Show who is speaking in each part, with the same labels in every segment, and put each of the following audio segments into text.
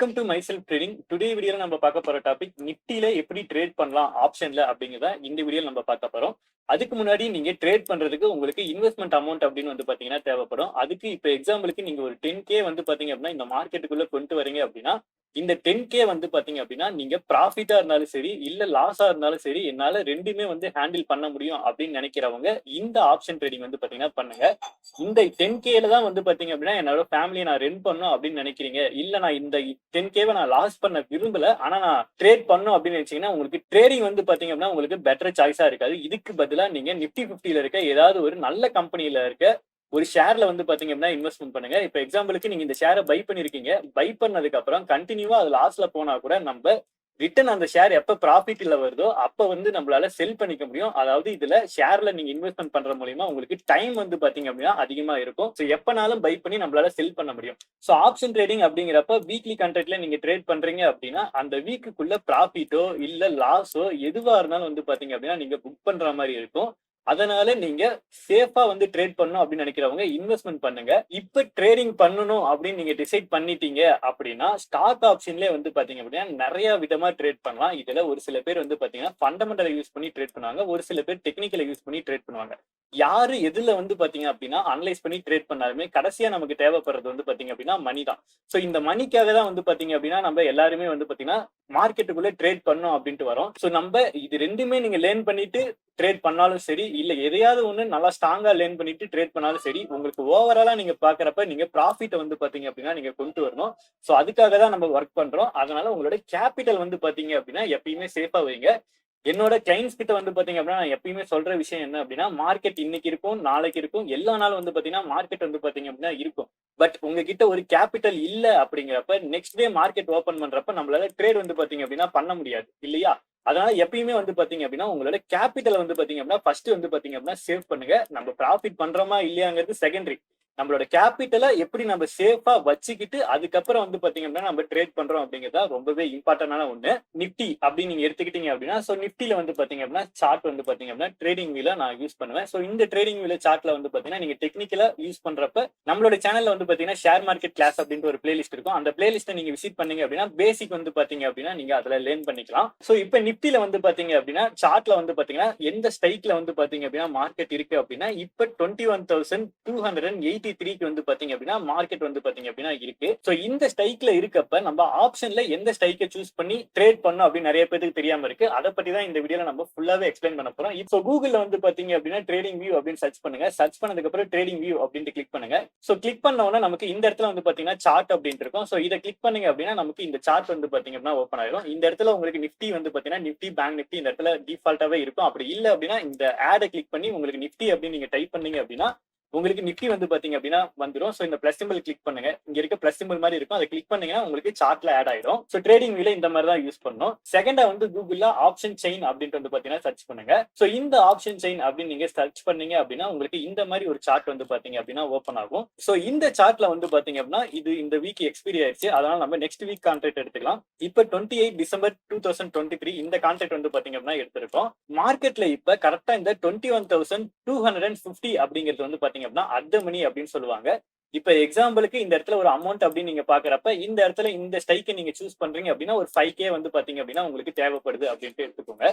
Speaker 1: Welcome to myself trading today வீடியோல நம்ம பார்க்க போற டாபிக் நிட்டில எப்படி ட்ரேட் பண்ணலாம் ஆப்ஷன்ல அப்படிங்கிறத இந்த வீடியோ நம்ம பார்க்க போறோம். அதுக்கு முன்னாடி நீங்க ட்ரேட் பண்றதுக்கு உங்களுக்கு இன்வெஸ்ட்மெண்ட் அமௌண்ட் அப்படின்னு வந்து பாத்தீங்கன்னா தேவைப்படும். அதுக்கு இப்ப எக்ஸாம்பிளுக்கு நீங்க ஒரு டென் கே வந்து பாத்தீங்க அப்படின்னா இந்த மார்க்கெட்டுக்குள்ள கொண்டு வரீங்க அப்படின்னா இந்த டென் கே வந்து பாத்தீங்க அப்படின்னா நீங்க ப்ராஃபிட்டா இருந்தாலும் சரி இல்ல லாஸா இருந்தாலும் சரி என்னால ரெண்டுமே வந்து ஹேண்டில் பண்ண முடியும் அப்படின்னு நினைக்கிறவங்க இந்த ஆப்ஷன் ட்ரேடிங் வந்து பாத்தீங்கன்னா பண்ணுங்க. இந்த டென் கேல தான் வந்து பாத்தீங்க அப்படின்னா என்னோட ஃபேமிலியை நான் ரன் பண்ணும் அப்படின்னு நினைக்கிறீங்க. இல்ல நான் இந்த டென் கேவை நான் லாஸ் பண்ண விரும்பல ஆனா நான் ட்ரேட் பண்ணும் அப்படின்னு நினைச்சீங்கன்னா உங்களுக்கு ட்ரேடிங் வந்து பாத்தீங்க அப்படின்னா உங்களுக்கு பெட்டர் சாய்ஸா இருக்காது. இதுக்கு பதிலா நீங்க நிப்டி பிப்டியில இருக்க ஏதாவது ஒரு நல்ல கம்பெனில இருக்க ஒரு ஷேர்ல வந்து பாத்தீங்க அப்படின்னா இன்வெஸ்ட்மெண்ட் பண்ணுங்க. இப்ப எக்ஸாம்பிளுக்கு நீங்க இந்த ஷேரை பை பண்ணிருக்கீங்க. பை பண்ணதுக்கு அப்புறம் கண்டினியூவா அது லாஸ்ல போனா கூட நம்ம ரிட்டர்ன் அந்த ஷேர் எப்ப ப்ராஃபிட்ல வருதோ அப்ப வந்து நம்மளால செல் பண்ணிக்க முடியும். அதாவது இதுல ஷேர்ல நீங்க இன்வெஸ்ட்மெண்ட் பண்ற மூலியமா உங்களுக்கு டைம் வந்து பாத்தீங்க அப்படின்னா அதிகமா இருக்கும். ஸோ எப்பனாலும் பை பண்ணி நம்மளால செல் பண்ண முடியும். ஸோ ஆப்ஷன் ட்ரேடிங் அப்படிங்கிறப்ப வீக்லி கான்ட்ராக்ட்ல நீங்க ட்ரேட் பண்றீங்க அப்படின்னா அந்த வீக்குக்குள்ள ப்ராஃபிட்டோ இல்ல லாஸோ எதுவா இருந்தாலும் வந்து பாத்தீங்க அப்படின்னா நீங்க புக் பண்ற மாதிரி இருக்கும். அதனால நீங்க சேஃபா வந்து ட்ரேட் பண்ணணும் அப்படின்னு நினைக்கிறவங்க இன்வெஸ்ட்மெண்ட் பண்ணுங்க. இப்ப ட்ரேடிங் பண்ணணும் அப்படின்னு நீங்க டிசைட் பண்ணிட்டீங்க அப்படின்னா ஸ்டாக் ஆப்ஷன்லேயே வந்து பாத்தீங்க அப்படின்னா நிறைய விதமா ட்ரேட் பண்ணலாம். இதுல ஒரு சில பேர் வந்து பாத்தீங்கன்னா ஃபண்டமெண்டலை யூஸ் பண்ணி ட்ரேட் பண்ணுவாங்க. ஒரு சில பேர் டெக்னிக்கலை யூஸ் பண்ணி ட்ரேட் பண்ணுவாங்க. யாரு எதுல வந்து பாத்தீங்க அப்படின்னா அனலைஸ் பண்ணி ட்ரேட் பண்ணாலுமே கடைசியா நமக்கு தேவைப்படுறது வந்து பாத்தீங்க அப்படின்னா மணி தான். சோ இந்த மணிக்காக தான் வந்து பாத்தீங்க அப்படின்னா நம்ம எல்லாருமே வந்து பாத்தீங்கன்னா மார்க்கெட்டுக்குள்ள ட்ரேட் பண்ணோம் அப்படின்ட்டு வரோம். சோ நம்ம இது ரெண்டுமே நீங்க லேர்ன் பண்ணிட்டு ட்ரேட் பண்ணாலும் சரி இல்ல எதையாவது ஒண்ணு நல்லா ஸ்ட்ராங்கா லேர்ன் பண்ணிட்டு ட்ரேட் பண்ணாலும் சரி உங்களுக்கு ஓவராலா நீங்க பாக்குறப்ப நீங்க ப்ராஃபிட் வந்து பாத்தீங்க அப்படின்னா நீங்க கொண்டு வரணும். சோ அதுக்காக தான் நம்ம ஒர்க் பண்றோம். அதனால உங்களோட கேபிட்டல் வந்து பாத்தீங்க அப்படின்னா எப்பயுமே சேஃபா வைங்க. என்னோட கிளைண்ட்ஸ் கிட்ட வந்து பாத்தீங்க அப்படின்னா நான் எப்பயுமே சொல்ற விஷயம் என்ன அப்படின்னா மார்க்கெட் இன்னைக்கு இருக்கும் நாளைக்கு இருக்கும் எல்லா நாளும் வந்து பாத்தீங்கன்னா மார்க்கெட் வந்து பாத்தீங்க அப்படின்னா இருக்கும். பட் உங்ககிட்ட ஒரு கேபிட்டல் இல்ல அப்படிங்கிறப்ப நெக்ஸ்ட் டே மார்க்கெட் ஓபன் பண்றப்ப நம்மளால ட்ரேட் வந்து பாத்தீங்க அப்படின்னா பண்ண முடியாது. இல்லையா? அதனால எப்பயுமே வந்து பாத்தீங்க அப்படின்னா உங்களோட கேபிட்டல் வந்து பாத்தீங்க அப்படின்னா ஃபர்ஸ்ட் வந்து பாத்தீங்க அப்படின்னா சேவ் பண்ணுங்க. நம்ம ப்ராஃபிட் பண்றோமா இல்லையாங்கிறது செகண்டரி நம்மளோட கேபிட்டலை எப்படி நம்ம சேஃபா வச்சுக்கிட்டு அதுக்கப்புறம் வந்து பாத்தீங்கன்னா அப்படின்னா நம்ம ட்ரேட் பண்றோம் அப்படிங்கிறதா ரொம்பவே இம்பார்ட்டன்டான ஒண்ணு. நிப்டி அப்படின்னு நீங்க எடுத்துக்கிட்டீங்க அப்படின்னா சோ நிப்டில வந்து பாத்தீங்க அப்படின்னா சார்ட் வந்து பாத்தீங்க அப்படின்னா ட்ரேடிங் வீல நான் யூஸ் பண்ணுவேன். சோ இந்த ட்ரேடிங் வீல சார்ட்ல வந்து பாத்தீங்கன்னா நீங்க டெக்னிக்கலா யூஸ் பண்றப்ப நம்மளோட சேனல்ல வந்து பாத்தீங்கன்னா ஷேர் மார்க்கெட் கிளாஸ் அப்படின்ற ஒரு பிளேலிஸ்ட் இருக்கும். அந்த பிளேலிஸ்ட்டை நீங்க விசிட் பண்ணீங்க அப்படின்னா பேசிக் வந்து பாத்தீங்க அப்படின்னா நீங்க அதுல லேர்ன் பண்ணிக்கலாம். சோ இப்ப நிப்டில வந்து பாத்தீங்க அப்படின்னா சார்ட்ல வந்து பாத்தீங்கன்னா எந்த ஸ்டைக்ல வந்து பாத்தீங்க அப்படின்னா மார்க்கெட் இருக்கு அப்படின்னா இப்ப twenty one thousand two hundred and eighty த்ரீக்கு வந்து பாத்தீங்க அப்படின்னா மார்க்கெட் வந்து பாத்தீங்க அப்படின்னா இருக்கு. சோ இந்த ஸ்டைக்ல இருக்கப்ப நம்ம ஆப்ஷன்ல எந்த ஸ்டைக்கை சூஸ் பண்ணி ட்ரேட் பண்ணோம் அப்படின்னு நிறைய பேருக்கு தெரியாம இருக்கு. அதை பத்தி தான் இந்த வீடியோல நம்ம ஃபுல்லாவே எக்ஸ்பிளைன் பண்ண போறோம். இப்போ கூகுள்ல வந்து பாத்தீங்க அப்படின்னா ட்ரேடிங் வியூ அப்படின்னு சர்ச் பண்ணுங்க. சர்ச் பண்ணதுக்கு அப்புறம் ட்ரேடிங் வியூ அப்படின்ட்டு கிளிக் பண்ணுங்க. சோ கிளிக் பண்ண உடனே நமக்கு இந்த இடத்துல வந்து பாத்தீங்கன்னா சார்ட் அப்படின்ட்டு இருக்கும். சோ இதை கிளிக் பண்ணீங்க அப்படின்னா நமக்கு இந்த சார்ட் வந்து பாத்தீங்க அப்படின்னா ஓப்பன் ஆயிரும். இந்த இடத்துல உங்களுக்கு நிஃப்டி வந்து பாத்தீங்கன்னா நிஃப்டி பேங்க் நிஃப்டி இந்த இடத்துல டிஃபால்ட்டாவே இருக்கும். அப்படி இல்ல அப்படின்னா இந்த ஆடை கிளிக் பண்ணி உங்களுக்கு நிஃப்டி அப்படின்னு நீங்க டைப் பண்ணீங்க அப்படின்னா உங்களுக்கு நிப்டி வந்து பாத்தீங்க அப்படின்னா வந்துடும் ஸோ இந்த பிளஸ் சிம்பிள் கிளிக் பண்ணுங்க. இங்க இருக்க பிளஸ் சிம்பிள் மாதிரி இருக்கும். அதை கிளிக் பண்ணீங்கன்னா உங்களுக்கு சார்ட்ல ஆட் ஆயிடும் ஸோ ட்ரேடிங் வீல இந்த மாதிரி தான் யூஸ் பண்ணும் செகண்டா வந்து கூகுள்ல ஆப்ஷன் செயின் அப்படின்ட்டு வந்து பாத்தீங்கன்னா சர்ச் பண்ணுங்க. ஸோ இந்த ஆப்ஷன் செயின் அப்படின்னு நீங்க சர்ச் பண்ணீங்க அப்படின்னா உங்களுக்கு இந்த மாதிரி ஒரு சார்ட் வந்து பாத்தீங்க அப்படின்னா ஓப்பன் ஆகும். ஸோ இந்த சார்ட்ல வந்து பாத்தீங்க அப்படின்னா இது இந்த வீக் எக்ஸ்பீரி ஆயிடுச்சு. அதனால நம்ம நெக்ஸ்ட் வீக் கான்ட்ராக்ட் எடுத்துக்கலாம். இப்போ twenty eight December two thousand twenty three இந்த கான்ட்ராக்ட் வந்து பாத்தீங்க அப்படின்னா எடுத்திருக்கோம். மார்க்கெட்ல இப்ப கரெக்டா இந்த twenty one thousand two hundred and fifty அப்படிங்கிறது வந்து பாத்தீங்க அப்படின்னா அர்த்த மணி அப்படின்னு சொல்லுவாங்க. இப்ப எக்ஸாம்பிளுக்கு இந்த இடத்துல ஒரு அமௌண்ட் அப்படின்னு நீங்க பாக்குறப்ப இந்த இடத்துல இந்த ஸ்டைக்கை நீங்க சூஸ் பண்றீங்க அப்படின்னா ஒரு ஃபைவ் கே வந்து பாத்தீங்க அப்படின்னா உங்களுக்கு தேவைப்படுது அப்படின்ட்டு எடுத்துக்கோங்க.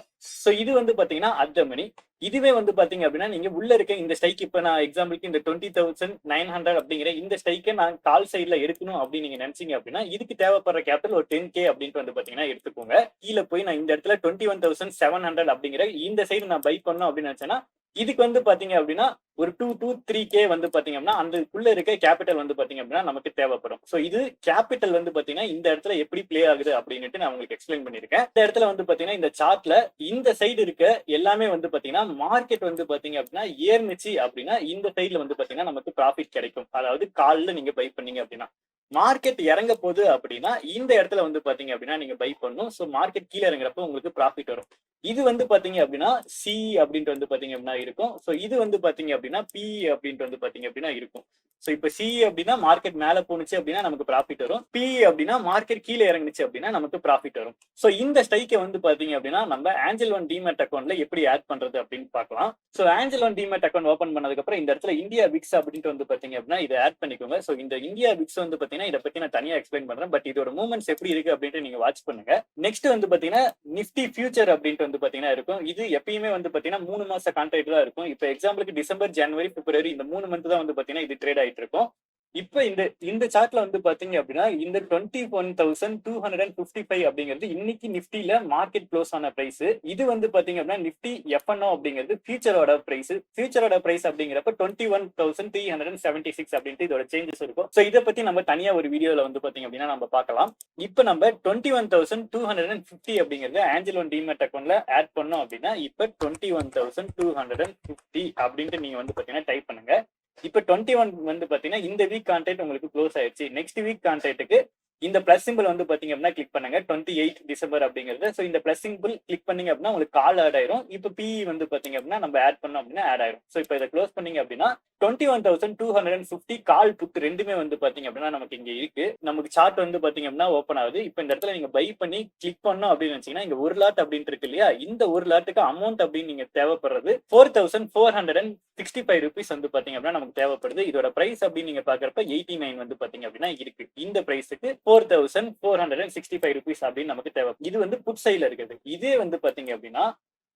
Speaker 1: சோ இது வந்து பாத்தீங்கன்னா அர்த்த மணி இதுவே வந்து பாத்தீங்க அப்படின்னா நீங்க உள்ள இருக்க இந்த ஸ்டைக் இப்ப நான் எக்ஸாம்பிளுக்கு இந்த டுவெண்ட்டி தௌசண்ட் நைன் ஹண்ட்ரட் அப்படிங்கிற இந்த ஸ்டைக்கை நான் கால் சைட்ல எடுக்கணும் அப்படின்னு நீங்க நினைச்சீங்க அப்படின்னா இதுக்கு தேவைப்படுற கேபிட்டல் ஒரு டென் கே அப்படின்ட்டு வந்து பாத்தீங்கன்னா எடுத்துக்கோங்க. கீழே போய் நான் இந்த இடத்துல twenty one thousand seven hundred அப்படிங்கிற இந்த சைடு நான் பை பண்ணணும் அப்படின்னு நினைச்சேன்னா இதுக்கு வந்து பாத்தீங்க அப்படின்னா ஒரு டூ டூ த்ரீ கே வந்து பாத்தீங்க அப்படின்னா அதுக்குள்ள இருக்க கேபிட்டல் வந்து பாத்தீங்க அப்படின்னா நமக்கு தேவைப்படும். சோ இது கேபிட்டல் வந்து பாத்தீங்கன்னா இந்த இடத்துல எப்படி பிளே ஆகுது அப்படின்னுட்டு நான் உங்களுக்கு எக்ஸ்பிளைன் பண்ணிருக்கேன் இந்த இடத்துல வந்து பாத்தீங்கன்னா இந்த சார்ட்ல இந்த சைடு இருக்க எல்லாமே வந்து பாத்தீங்கன்னா மார்க்கெட் வந்து பாத்தீங்க அப்படின்னா ஏர்னுச்சு அப்படின்னா இந்த சைடுல வந்து பாத்தீங்கன்னா நமக்கு ப்ராஃபிட் கிடைக்கும். அதாவது காலில் நீங்க பை பண்ணீங்க அப்படின்னா. மார்க்கெட் இறங்க போகுது அப்படின்னா இந்த இடத்துல வந்து பாத்தீங்க அப்படின்னா நீங்க பை பண்ணும் ஸோ மார்க்கெட் கீழே இறங்குறப்ப உங்களுக்கு ப்ராஃபிட் வரும். இது வந்து பாத்தீங்க அப்படின்னா சி அப்படின்ட்டு வந்து பாத்தீங்க அப்படின்னா இருக்கும். ஸோ இது வந்து பாத்தீங்க அப்படின்னா பி அப்படின்ட்டு வந்து பாத்தீங்க அப்படின்னா இருக்கும். ஸோ இப்போ சி அப்படின்னா மார்க்கெட் மேல போணுச்சு அப்படின்னா நமக்கு ப்ராஃபிட் வரும். பி அப்படின்னா மார்க்கெட் கீழே இறங்குச்சு அப்படின்னா நமக்கு ப்ராஃபிட் வரும். ஸோ இந்த ஸ்டைக்கை வந்து பாத்தீங்க அப்படின்னா நம்ம ஆஞ்சல் ஒன் டிமெட் அக்கௌண்ட்ல எப்படி ஆட் பண்றது அப்படின்னு பார்க்கலாம். So Angel One demat account open பண்ணதுக்கு அப்புறம் இந்த இடத்துல இந்தியா விக்ஸ் அப்படின்ட்டு வந்து பாத்தீங்க அப்படின்னா இதை ஆட் பண்ணிக்கோங்க. ஸோ இந்த இந்தியா விக்ஸ் வந்து பாத்தீங்கன்னா இதை பத்தி நான் தனியா எக்ஸ்பிளைன் பண்றேன். பட் இதோட மூமெண்ட்ஸ் எப்படி இருக்கு அப்படின்ட்டு நீங்க வாட்ச் பண்ணுங்க. நெக்ஸ்ட் வந்து பாத்தீங்கன்னா நிஃப்டி ஃபியூச்சர் அப்படின்ட்டு வந்து பாத்தீங்கன்னா இருக்கும். இது எப்பயுமே வந்து பாத்தீங்கன்னா மூணு மாச கான்ட்ராக்ட் தான் இருக்கும். இப்போ எக்ஸாம்பிளுக்கு டிசம்பர் ஜனவரி பிப்ரவரி இந்த மூணு மந்த் தான் வந்து பாத்தீங்கன்னா இது ட்ரேட் ஆயிட்டு இருக்கும். இப்ப இந்த இந்த சார்ட்ல வந்து பாத்தீங்க அப்படின்னா இந்த twenty one thousand two hundred and fifty five அப்படிங்கிறது இன்னைக்கு நிப்டில மார்க்கெட் க்ளோஸ் ஆன பிரைஸ் இது வந்து பாத்தீங்க அப்படின்னா நிப்டி எஃப்என்ஓ அப்படிங்கிறது ஃபியூச்சரோட பிரைஸ் ஃபியூச்சரோட பிரைஸ் அப்படிங்கிறப்ப twenty one thousand three hundred and seventy six அப்படின்ட்டு இதோட சேஞ்சஸ் இருக்கும். ஸோ இதை பத்தி நம்ம தனியா ஒரு வீடியோல வந்து பாத்தீங்க அப்படின்னா நம்ம பார்க்கலாம். இப்போ நம்ம twenty one thousand two hundred and fifty அப்படிங்கிறது ஆஞ்சல் ஒன் டிமெட் அக்கௌண்ட்ல ஆட் பண்ணோம் அப்படின்னா இப்போ twenty one thousand two hundred and fifty அப்படின்ட்டு நீங்க வந்து பாத்தீங்கன்னா டைப் பண்ணுங்க. இப்போ டுவெண்ட்டி ஒன் வந்து பாத்தீங்கன்னா இந்த வீக் கான்ட்ராக்ட் உங்களுக்கு க்ளோஸ் ஆயிடுச்சு. நெக்ஸ்ட் வீக் கான்ட்ராக்ட்டுக்கு இந்த பிளஸ் சிம்பிள் வந்து பாத்தீங்க அப்படின்னா கிளிக் பண்ணுங்க. டுவெண்ட்டி எயிட் டிசம்பர் அப்படிங்கிறது. ஸோ இந்த பிளஸ் சிம்பிள் கிளிக் பண்ணீங்க அப்படின்னா உங்களுக்கு கால் ஆட் ஆயிரும். இப்போ பிஇ வந்து பாத்தீங்க அப்படின்னா நம்ம ஆட் பண்ணோம் அப்படின்னா ஆட் ஆயிரும். ஸோ இப்போ இதை க்ளோஸ் பண்ணீங்க அப்படின்னா twenty one thousand two hundred and fifty call put ரெண்டுமே வந்து பாத்தீங்க அப்படின்னா நமக்கு இங்க இருக்கு. நமக்கு சார்ட் வந்து பாத்தீங்க அப்படின்னா ஓப்பன் ஆகுது. இப்போ இந்த இடத்துல நீங்க பை பண்ணி கிளிக் பண்ணோம் அப்படின்னு வச்சீங்கன்னா இங்க ஒரு லாட் அப்படின்ட்டு இருக்கு இல்லையா? இந்த ஒரு லாட்டுக்கு அமௌண்ட் அப்படின்னு நீங்க தேவைப்படுறது four thousand four hundred and sixty five rupees வந்து பாத்தீங்க அப்படின்னா நமக்கு தேவைப்படுது. இதோட பிரைஸ் அப்படின்னு நீங்க பாக்குறப்ப எயிட்டி நைன் வந்து பாத்தீங்க அப்படின்னா இருக்கு. இந்த பிரைஸுக்கு four thousand four hundred and sixty five rupees அப்படின்னு நமக்கு தேவை. இது வந்து புட் சைடில் இருக்கிறது. இதே வந்து பாத்தீங்க அப்படின்னா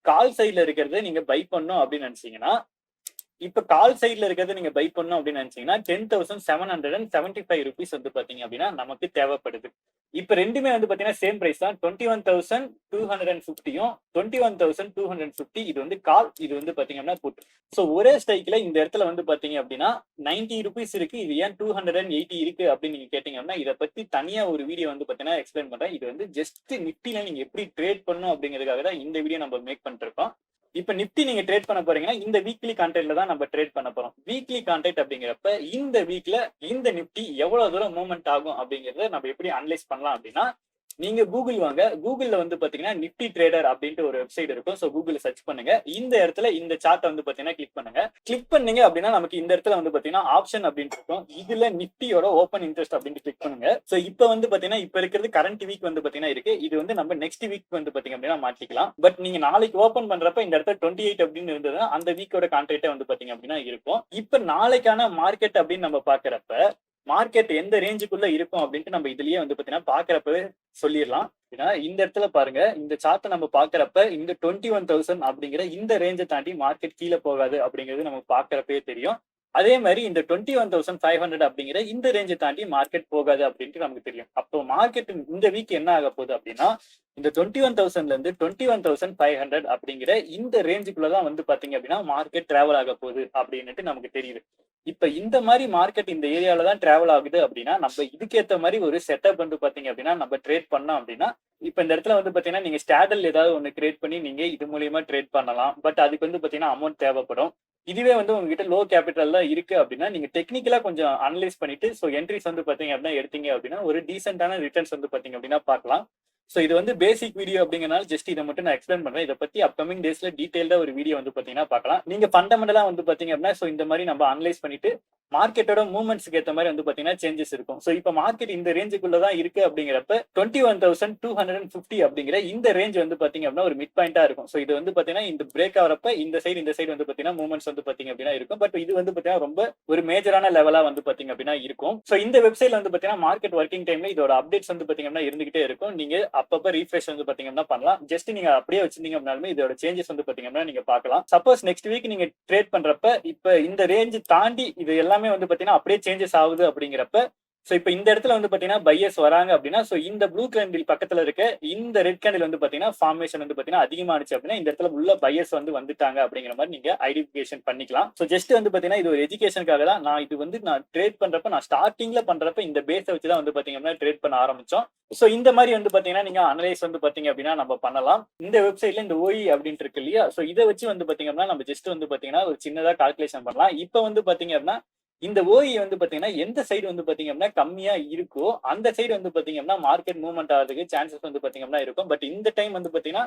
Speaker 1: கால் சைடில் இருக்கிறது நீங்க பை பண்ணும் அப்படின்னு நினைச்சீங்கன்னா இப்ப கால் சைட்ல இருக்கிறது நீங்க பை பண்ணும் அப்படின்னு நினைச்சீங்கன்னா ten thousand seven hundred and seventy five rupees வந்து பாத்தீங்க அப்படின்னா நமக்கு தேவைப்படுது. இப்ப ரெண்டுமே வந்து பாத்தீங்கன்னா சேம் பிரைஸ் தான். Twenty one thousand two hundred and ஃபிஃப்டியும் twenty one thousand two hundred fifty இது வந்து கால் இது வந்து பாத்தீங்க அப்படின்னா புட் ஸோ ஒரே ஸ்ட்ரைக்ல இந்த இடத்துல வந்து பாத்தீங்க அப்படின்னா நைன்டி ருபீஸ் இருக்கு. இது ஏன் டூ ஹண்ட்ரட் அண்ட் எயிட்டி இருக்கு அப்படின்னு நீங்க கேட்டீங்க அப்படின்னா இதை பத்தி தனியா ஒரு வீடியோ வந்து பாத்தீங்கன்னா எக்ஸ்பிளைன் பண்றேன். இது வந்து ஜஸ்ட் நிப்டில நீங்க எப்படி ட்ரேட் பண்ணும் அப்படிங்கிறதுக்காக தான் இந்த வீடியோ நம்ம மேக் பண்ணிருக்கோம் இப்ப நிப்டி நீங்க ட்ரேட் பண்ண போறீங்கன்னா இந்த வீக்லி கான்ட்ராக்ட்ல தான் நம்ம ட்ரேட் பண்ண போறோம். வீக்லி கான்ட்ராக்ட் அப்படிங்கிறப்ப இந்த வீக்ல இந்த நிப்டி எவ்வளவு தூரம் மூவ்மெண்ட் ஆகும் அப்படிங்கறத நம்ம எப்படி அனலைஸ் பண்ணலாம் அப்படின்னா நீங்க கூகுள் வாங்க. கூகுள்ல வந்து பாத்தீங்கன்னா நிப்டி ட்ரேடர் அப்படின்ட்டு ஒரு வெப்சைட் இருக்கும். ஸோ கூகுள் சர்ச் பண்ணுங்க. இந்த இடத்துல இந்த சார்ட் வந்து பாத்தீங்கன்னா கிளிக் பண்ணுங்க. கிளிக் பண்ணீங்க அப்படின்னா நமக்கு இந்த இடத்துல வந்து பாத்தீங்கன்னா ஆப்ஷன் அப்படின்னு இருக்கும். இதுல நிப்டியோட ஓப்பன் இன்ட்ரெஸ்ட் அப்படின்னு கிளிக் பண்ணுங்க. ஸோ இப்போ வந்து பாத்தீங்கன்னா இப்ப இருக்கிறது கரண்ட் வீக் வந்து பாத்தீங்கன்னா இருக்கு. இது வந்து நம்ம நெக்ஸ்ட் வீக் வந்து பாத்தீங்க அப்படின்னா மாற்றிக்கலாம். பட் நீங்க நாளைக்கு ஓப்பன் பண்றப்ப இந்த இடத்துல டுவெண்ட்டி எயிட் அப்படின்னு இருந்ததுன்னா அந்த வீக்கோட கான்ட்ராக்டே வந்து பாத்தீங்க அப்படின்னா இருக்கும். இப்ப நாளைக்கான மார்க்கெட் அப்படின்னு நம்ம பாக்குறப்ப மார்க்கெட் எந்த ரேஞ்சுக்குள்ள இருக்கும் அப்படின்ட்டு நம்ம இதுலயே வந்து பாத்தீங்கன்னா பாக்குறப்பவே சொல்லிடலாம். ஏன்னா இந்த இடத்துல பாருங்க இந்த சார்ட்டை நம்ம பாக்குறப்ப இந்த டுவெண்ட்டி ஒன் தௌசண்ட் அப்படிங்கிற இந்த ரேஞ்சை தாண்டி மார்க்கெட் கீழே போகாது அப்படிங்கிறது நம்ம பாக்குறப்பே தெரியும். அதே மாதிரி இந்த twenty one thousand five hundred அப்படிங்கிற இந்த ரேஞ்சை தாண்டி மார்க்கெட் போகாது அப்படின்ட்டு நமக்கு தெரியும். அப்போ மார்க்கெட் இந்த வீக் என்ன ஆக போகுது அப்படின்னா இந்த டுவெண்ட்டி ஒன் தௌசண்ட்ல இருந்து twenty one thousand five hundred அப்படிங்கிற இந்த ரேஞ்சுக்குள்ளதான் வந்து பாத்தீங்க அப்படின்னா மார்க்கெட் டிராவல் ஆக போகுது அப்படின்னுட்டு நமக்கு தெரியுது. இப்ப இந்த மாதிரி மார்க்கெட் இந்த ஏரியால தான் டிராவல் ஆகுது அப்படின்னா நம்ம இதுக்கேத்த மாதிரி ஒரு செட்டப் வந்து பாத்தீங்க அப்படின்னா நம்ம ட்ரேட் பண்ணோம் அப்படின்னா இப்ப இந்த இடத்துல வந்து பாத்தீங்கன்னா நீங்க ஸ்டாடல் ஏதாவது ஒன்னு கிரியேட் பண்ணி நீங்க இது மூலியமா ட்ரேட் பண்ணலாம். பட் அதுக்கு வந்து பாத்தீங்கன்னா அமௌண்ட் தேவைப்படும். இதுவே வந்து உங்ககிட்ட லோ கேபிட்டல் தான் இருக்கு அப்படின்னா நீங்க டெக்னிக்கலா கொஞ்சம் அனலைஸ் பண்ணிட்டு ஸோ என்ட்ரிஸ் வந்து பாத்தீங்க அப்படின்னா எடுத்தீங்க அப்படின்னா ஒரு டீசென்டான ரிட்டர்ன்ஸ் வந்து பாத்தீங்க அப்படின்னா பார்க்கலாம். ஸோ இது வந்து பேசிக் வீடியோ அப்படிங்கறனால ஜஸ்ட் இதை மட்டும் நான் எக்ஸ்பிளைன் பண்றேன். இதை பத்தி அப்கமிங் டேஸ்ல டீடைல்டா ஒரு வீடியோ வந்து பாத்தீங்கன்னா பார்க்கலாம். நீங்க ஃபண்டமெண்டலா வந்து பாத்தீங்க அப்படின்னா ஸோ இந்த மாதிரி நம்ம அனலைஸ் பண்ணிட்டு மார்க்கெட்டோட மூவ்மெண்ட்ஸ்க்கு ஏற்ற மாதிரி வந்து பாத்தீங்கன்னா சேஞ்சஸ் இருக்கும். ஸோ இப்போ மார்க்கெட் இந்த ரேஞ்சுக்குள்ள தான் இருக்கு அப்படிங்கிறப்ப twenty one thousand two hundred and fifty அப்படிங்கிற இந்த ரேஞ்ச் வந்து பாத்தீங்க அப்படின்னா ஒரு மிட் பாயிண்டா இருக்கும். ஸோ இது வந்து பாத்தீங்கன்னா இந்த பிரேக் ஆகிறப்ப இந்த சைடு இந்த சைடு வந்து பாத்தீங்கன்னா மூவ்மெண்ட்ஸ் வந்து பாத்தீங்க அப்படின்னா இருக்கும். பட் இது வந்து பாத்தீங்கன்னா ரொம்ப ஒரு மேஜரான லெவலா வந்து பாத்தீங்க அப்படின்னா இருக்கும். ஸோ இந்த வெப்சைட்ல வந்து பாத்தீங்கன்னா மார்க்கெட் ஒர்க்கிங் டைம்ல இதோட அப்டேட்ஸ் வந்து பாத்தீங்க அப்படின்னா இருந்துகிட்டே இருக்கும். நீங்க அப்பப்ப ரீஃப்ரெஷ் வந்து பாத்தீங்கன்னா பண்ணலாம். ஜஸ்ட் நீங்க அப்படியே வச்சிருந்தீங்க அப்படின்னாலுமே இதோட சேஞ்சஸ் வந்து பாத்தீங்க அப்படின்னா நீங்க பார்க்கலாம். சப்போஸ் நெக்ஸ்ட் வீக் நீங்க ட்ரேட் பண்றப்ப இப்ப இந்த ரேஞ்ச் தாண்டி இது எல்லாமே வந்து பாத்தீங்கன்னா அப்படியே சேஞ்சஸ் ஆகுது அப்படிங்கிறப்ப ஸோ இப்போ இந்த இடத்துல வந்து பாத்தீங்கன்னா பையஸ் வராங்க அப்படின்னா ஸோ இந்த ப்ளூ கேண்டில் பக்கத்துல இருக்க இந்த ரெட் கேண்டில் வந்து பாத்தீங்கன்னா ஃபார்மேஷன் வந்து பாத்தீங்கன்னா அதிகமானுச்சு அப்படின்னா இந்த இடத்துல உள்ள பையஸ் வந்து வந்துட்டாங்க அப்படிங்கிற மாதிரி நீங்க ஐடென்டிஃபிகேஷன் பண்ணிக்கலாம். ஸோ ஜஸ்ட் வந்து பாத்தீங்கன்னா இது ஒரு எஜுகேஷனுக்காக தான். நான் இது வந்து நான் ட்ரேட் பண்றப்ப நான் ஸ்டார்டிங்ல பண்றப்ப இந்த பேஸை வச்சு தான் வந்து பாத்தீங்கன்னா ட்ரேட் பண்ண ஆரம்பிச்சோம். ஸோ இந்த மாதிரி வந்து பாத்தீங்கன்னா நீங்க அனலைஸ் வந்து பாத்தீங்க அப்படின்னா நம்ம பண்ணலாம். இந்த வெப்சைட்ல இந்த ஓஇ அப்படின்ட்டு இருக்கு இல்லையா? ஸோ இதை வச்சு வந்து பாத்தீங்க அப்படின்னா நம்ம ஜஸ்ட் வந்து பாத்தீங்கன்னா ஒரு சின்னதா கால்குலேஷன் பண்ணலாம். இப்போ வந்து பாத்தீங்க அப்படின்னா இந்த ஓஇ வந்து பாத்தீங்கன்னா எந்த சைடு வந்து பாத்தீங்க அப்படின்னா கம்மியா இருக்கோ அந்த சைடு வந்து பாத்தீங்க அப்படின்னா மார்க்கெட் மூவ்மெண்ட் ஆகிறதுக்கு சான்சஸ் வந்து பாத்தீங்க அப்படின்னா இருக்கும். பட் இந்த டைம் வந்து பாத்தீங்கன்னா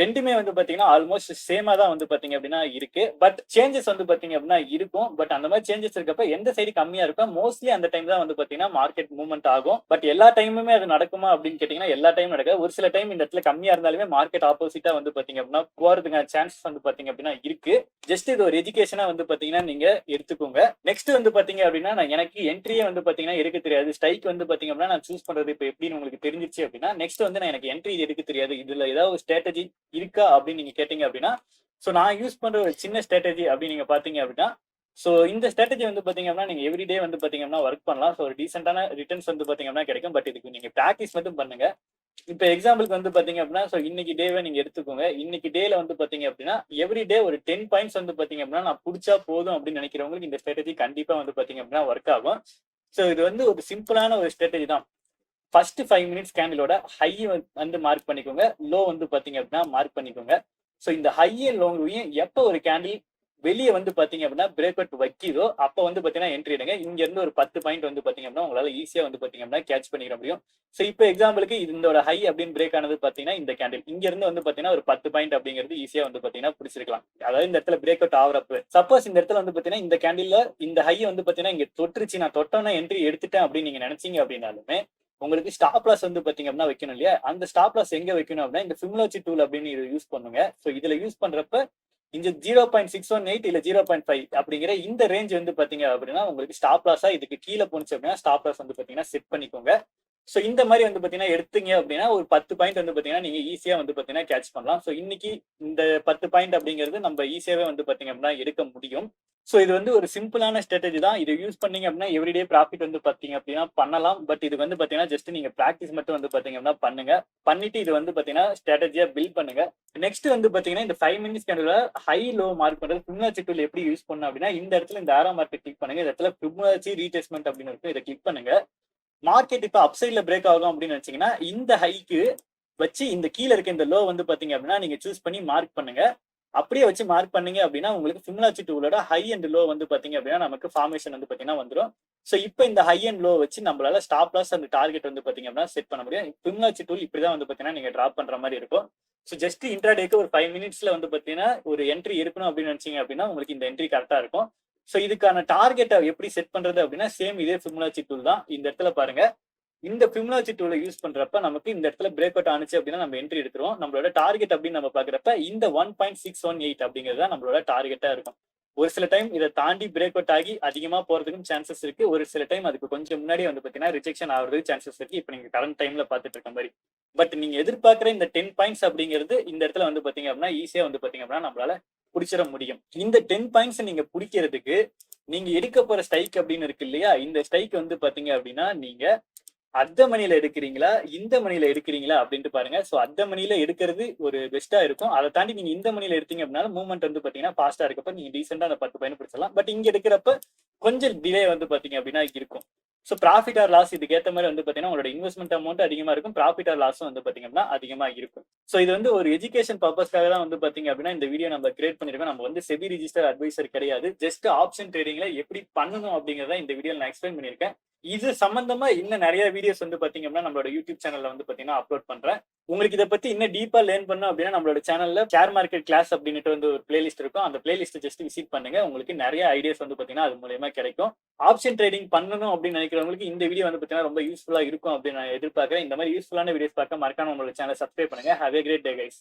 Speaker 1: ரெண்டுமே வந்து பாத்தீங்கன்னா ஆல்மோஸ்ட் சேமா தான் வந்து பாத்தீங்க அப்படின்னா இருக்கு. பட் சேஞ்சஸ் வந்து பாத்தீங்க அப்படின்னா இருக்கும். பட் அந்த மாதிரி சேஞ்சஸ் இருக்கப்ப எந்த சைடு கம்மியா இருக்கோ மோஸ்ட்லி அந்த டைம் தான் வந்து பாத்தீங்கன்னா மார்க்கெட் மூவ்மெண்ட் ஆகும். பட் எல்லா டைமுமே அது நடக்குமா அப்படின்னு கேட்டீங்கன்னா எல்லா டைம் நடக்காது. ஒரு சில டைம் இந்த இடத்துல கம்மியா இருந்தாலுமே மார்க்கெட் ஆப்போசிட்டா வந்து பாத்தீங்க அப்படின்னா போறதுக்கான சான்சஸ் வந்து பாத்தீங்க அப்படின்னா இருக்கு. ஜஸ்ட் இது ஒரு எஜுகேஷனா வந்து பாத்தீங்கன்னா நீங்க எடுத்துக்கோங்க. நெக்ஸ்ட் வந்து பாத்தீங்க அப்படின்னா நான் எனக்கு என்ட்ரியே வந்து பாத்தீங்கன்னா எடுக்க தெரியாது. ஸ்ட்ரைக் வந்து பாத்தீங்க அப்படின்னா நான் சூஸ் பண்றது இப்போ எப்படின்னு உங்களுக்கு தெரிஞ்சிச்சு அப்படின்னா நெக்ஸ்ட் வந்து நான் எனக்கு என்ட்ரி எடுக்க தெரியாது. இதுல ஏதாவது ஸ்ட்ராட்டஜி இருக்கா அப்படின்னு நீங்க கேட்டீங்க அப்படின்னா ஸோ நான் யூஸ் பண்ற ஒரு சின்ன ஸ்ட்ராட்டஜி அப்படின்னு நீங்க பாத்தீங்க அப்படின்னா ஸோ இந்த ஸ்ட்ராட்டஜி வந்து பார்த்தீங்க அப்படின்னா நீங்க எவ்ரிடே வந்து பாத்தீங்க அப்படின்னா ஒர்க் பண்ணலாம். ஸோ ஒரு டீசென்டான ரிட்டர்ன்ஸ் வந்து பார்த்தீங்க அப்படின்னா கிடைக்கும். பட் இதுக்கு நீங்க ப்ராக்டிஸ் மட்டும் பண்ணுங்க. இப்போ எக்ஸாம்பிளுக்கு வந்து பாத்தீங்க அப்படின்னா ஸோ இன்னைக்கு டேவை நீங்க எடுத்துக்கோங்க. இன்னைக்கு டேல வந்து பாத்தீங்க அப்படின்னா எவ்ரி டே ஒரு டென் பாயிண்ட்ஸ் வந்து பாத்தீங்க அப்படின்னா நான் பிடிச்சா போதும் அப்படின்னு நினைக்கிறவங்களுக்கு இந்த ஸ்ட்ராட்டஜி கண்டிப்பா வந்து பாத்தீங்க அப்படின்னா ஒர்க் ஆகும். ஸோ இது வந்து ஒரு சிம்பிளான ஒரு ஸ்ட்ராட்டஜி தான். ஃபர்ஸ்ட் ஃபைவ் மினிட்ஸ் கேண்டிலோட ஹை வந்து மார்க் பண்ணிக்கோங்க. லோ வந்து பார்த்தீங்க அப்படின்னா மார்க் பண்ணிக்கோங்க. ஸோ இந்த ஹை அண்ட் லோங்கையும் எப்போ ஒரு கேண்டில் வெளியே வந்து பார்த்தீங்க அப்படின்னா பிரேக் அவுட் வைக்கிதோ அப்போ வந்து பார்த்தீங்கன்னா என்ட்ரி எடுங்க. இங்க இருந்து ஒரு பத்து பாயிண்ட் வந்து பார்த்தீங்க அப்படின்னா உங்களால் ஈஸியாக வந்து பார்த்தீங்க அப்படின்னா கேட்ச் பண்ணிக்க முடியும். ஸோ இப்போ எக்ஸாம்பிளுக்கு இதோட ஹை அப்படின்னு பிரேக் ஆனது பாத்தீங்கன்னா இந்த கேண்டில் இங்க இருந்து வந்து பார்த்தீங்கன்னா ஒரு பத்து பாயிண்ட் அப்படிங்கிறது ஈஸியாக வந்து பார்த்தீங்கன்னா பிடிச்சிருக்கலாம். அதாவது இந்த இடத்துல பிரேக் அவுட் ஆகிறப்ப. சப்போஸ் இந்த இடத்துல வந்து பார்த்தீங்கன்னா இந்த கேண்டில் இந்த ஹை வந்து பாத்தீங்கன்னா இங்க தொட்டுருச்சு. நான் தொட்டோன்னா என்ட்ரி எடுத்துட்டேன் அப்படின்னு நீங்க நினைச்சீங்க அப்படின்னாலுமே உங்களுக்கு ஸ்டாப் லாஸ் வந்து பாத்தீங்க அப்படின்னா வைக்கணும் இல்லையா? அந்த ஸ்டாப் லாஸ் எங்க வைக்கணும் அப்படின்னா இந்த ஃபிம்லோச்சி டூல் அப்படின்னு இது யூஸ் பண்ணுங்க. ஸோ இதுல யூஸ் பண்றப்ப இந்த zero point six one eight இல்ல ஜீரோ பாயிண்ட் ஃபைவ் அப்படிங்கிற இந்த ரேஞ்ச் வந்து பாத்தீங்க அப்படின்னா உங்களுக்கு ஸ்டாப் லாஸா இதுக்கு கீழே போனுச்சு அப்படின்னா ஸ்டாப் லாஸ் வந்து பாத்தீங்கன்னா செட் பண்ணிக்கோங்க. ஸோ இந்த மாதிரி வந்து பாத்தீங்கன்னா எடுத்தீங்க அப்படின்னா ஒரு பத்து பாயிண்ட் வந்து பாத்தீங்கன்னா நீங்க ஈஸியா வந்து பாத்தீங்கன்னா கேட்ச் பண்ணலாம். ஸோ இன்னைக்கு இந்த பத்து பாயிண்ட் அப்படிங்கிறது நம்ம ஈஸியாவே வந்து பாத்தீங்க அப்படின்னா எடுக்க முடியும். ஸோ இது வந்து ஒரு சிம்பிளான ஸ்ட்ராட்டஜி தான். இதை யூஸ் பண்ணீங்க அப்படின்னா எவ்ரிடே ப்ராஃபிட் வந்து பாத்தீங்க அப்படின்னா பண்ணலாம். பட் இது வந்து பாத்தீங்கன்னா ஜஸ்ட் நீங்க ப்ராக்டிஸ் மட்டும் வந்து பாத்தீங்க அப்படின்னா பண்ணுங்க. பண்ணிட்டு இது வந்து பாத்தீங்கன்னா ஸ்ட்ராட்டஜியா பில்ட் பண்ணுங்க. நெக்ஸ்ட் வந்து பாத்தீங்கன்னா இந்த five minutes candle high low mark பண்ணுறது ஃபிப்னாச்சி டூல் எப்படி யூஸ் பண்ணும் அப்படின்னா இந்த இடத்துல இந்த ஆரோ மார்க்கெட் கிளிக் பண்ணுங்க. இந்த இடத்துல ஃபிப்னாச்சி ரீடெஸ்ட்மெண்ட் அப்படின்னு இருக்கும். இதை கிளிக் பண்ணுங்க. மார்க்கெட் இப்போ அப்சைட்ல பிரேக் ஆகும் அப்படின்னு நினைச்சீங்கன்னா இந்த ஹைக்கு வச்சு இந்த கீழே இருக்க இந்த லோ வந்து பாத்தீங்க அப்படின்னா நீங்க சூஸ் பண்ணி மார்க் பண்ணுங்க. அப்படியே வச்சு மார்க் பண்ணீங்க அப்படின்னா உங்களுக்கு ஃபிம்னாச்சி டூலோட ஹை அண்ட் லோ வந்து பாத்தீங்க அப்படின்னா நமக்கு ஃபார்மேஷன் வந்து பாத்தீங்கன்னா வந்துடும் ஸோ இப்போ இந்த ஹை அண்ட் லோ வச்சு நம்மளால ஸ்டாப் லாஸ் அந்த டார்கெட் வந்து பாத்தீங்க அப்படின்னா செட் பண்ண முடியும். ஃபிம்னாச்சி டூல் இப்படிதான் வந்து பாத்தீங்கன்னா நீங்க டிராப் பண்ற மாதிரி இருக்கும். ஸோ ஜஸ்ட் இன்ட்ராடேக்கு ஒரு ஃபைவ் மினிட்ஸ்ல வந்து பாத்தீங்கன்னா ஒரு என்ட்ரி இருக்கணும் அப்படின்னு நினைச்சீங்க அப்படின்னா உங்களுக்கு இந்த என்ட்ரி கரெக்டா இருக்கும். ஸோ இதுக்கான டார்கெட்டை எப்படி செட் பண்றது அப்படின்னா சேம் இதே ஃபிமுலாச்சி டூல் தான். இந்த இடத்துல பாருங்க. இந்த ஃபிமுலாச்சி டூலை யூஸ் பண்றப்ப நமக்கு இந்த இடத்துல பிரேக் அவுட் ஆனிச்சு அப்படின்னா நம்ம என்ட்ரி எடுத்துருவோம். நம்மளோட டார்கெட் அப்படின்னு நம்ம பாக்குறப்ப இந்த one point six one eight அப்படிங்கிறது தான் நம்மளோட டார்கெட்டா இருக்கும். ஒரு சில டைம் இதை தாண்டி பிரேக் அவுட் ஆகி அதிகமா போறதுக்கும் சான்சஸ் இருக்கு. ஒரு சில டைம் அதுக்கு கொஞ்சம் முன்னாடி வந்து பாத்தீங்கன்னா ரிஜெக்ஷன் ஆகுறதுக்கு சான்சஸ் இருக்கு. இப்போ நீங்க கரண்ட் டைம்ல பாத்துட்டு இருக்க மாதிரி. பட் நீங்க எதிர்பார்க்குற இந்த டென் பாயிண்ட்ஸ் அப்படிங்கிறது இந்த இடத்துல வந்து பாத்தீங்க அப்படின்னா ஈஸியா வந்து பாத்தீங்க அப்படின்னா நம்மளால பிடிச்சிட முடியும். இந்த டென் பாயிண்ட்ஸ் நீங்க பிடிக்கிறதுக்கு நீங்க எடுக்க போற ஸ்ட்ரைக் அப்படின்னு இருக்கு இல்லையா? இந்த ஸ்ட்ரைக் வந்து பாத்தீங்க அப்படின்னா நீங்க அத்த மணியில எடுக்கிறீங்களா? இந்த மணியில எடுக்கிறீங்களா? அப்படின்ட்டு பாருங்க. சோ அத்த மணியில எடுக்கிறது ஒரு பெஸ்டா இருக்கும். அதை தாண்டி நீங்க இந்த மணியில எடுத்தீங்க அப்படின்னா மூவ்மெண்ட் வந்து பாத்தீங்கன்னா ஃபாஸ்டா இருக்கப்ப நீங்க டீசெண்டா அந்த பத்து பயன் பிடிச்சலாம் பட் இங்க எடுக்கிறப்ப கொஞ்சம் டிலே வந்து பாத்தீங்க அப்படின்னா இருக்கும். ஸோ ப்ராஃபிட் ஆர் லாஸ் இதுக்கு ஏற்ற மாதிரி வந்து பார்த்தீங்கன்னா உங்களோட இன்வெஸ்ட்மெண்ட் அமௌண்ட் அதிகமாக இருக்கும். ப்ராஃபிட் ஆர் லாஸும் வந்து பார்த்தீங்கன்னா அதிகமாக இருக்கும். ஸோ இது வந்து ஒரு எஜுகேஷன் பர்பஸ்க்காக தான் வந்து பார்த்தீங்க அப்படின்னா இந்த வீடியோ நம்ம கிரியேட் பண்ணிருக்கோம். நம்ம வந்து செபி ரிஜிஸ்டர் அட்வைசர் கிடையாது. ஜஸ்ட் ஆப்ஷன் ட்ரேடிங்ல எப்படி பண்ணணும் அப்படிங்கிறத இந்த வீடியோ நான் எக்ஸ்பிளைன் பண்ணியிருக்கேன். இது சம்பந்தமா இன்னும் நிறைய வீடியோஸ் வந்து பாத்தீங்க அப்படின்னா நம்மளோட யூடியூப் சேனல்ல வந்து பாத்தீங்கன்னா அப்லோட் பண்றேன். உங்களுக்கு இதை பத்தி இன்னும் டீப்பா லேர்ன் பண்ணும் அப்படின்னா நம்மளோட சேனல்ல ஷேர் மார்க்கெட் கிளாஸ் அப்படின்ட்டு வந்து ஒரு பிளேலிஸ்ட் இருக்கும். அந்த பிளேலிஸ்ட் ஜஸ்ட் விசிட் பண்ணுங்க. உங்களுக்கு நிறைய ஐடியாஸ் வந்து பாத்தீங்கன்னா அது மூலயமா கிடைக்கும். ஆப்ஷன் ட்ரேடிங் பண்ணணும் அப்படின்னு நினைக்கிறவங்களுக்கு இந்த வீடியோ வந்து பாத்தீங்கன்னா ரொம்ப யூஸ்ஃபுல்லா இருக்கும் அப்படின்னு நான் எதிர்பார்க்கறேன். இந்த மாதிரி யூஸ்ஃபுல்லான வீடியோஸ் பார்க்க மறக்காம நம்மளோட சேனல் சப்ஸ்கிரைப் பண்ணுங்க. Have a great day guys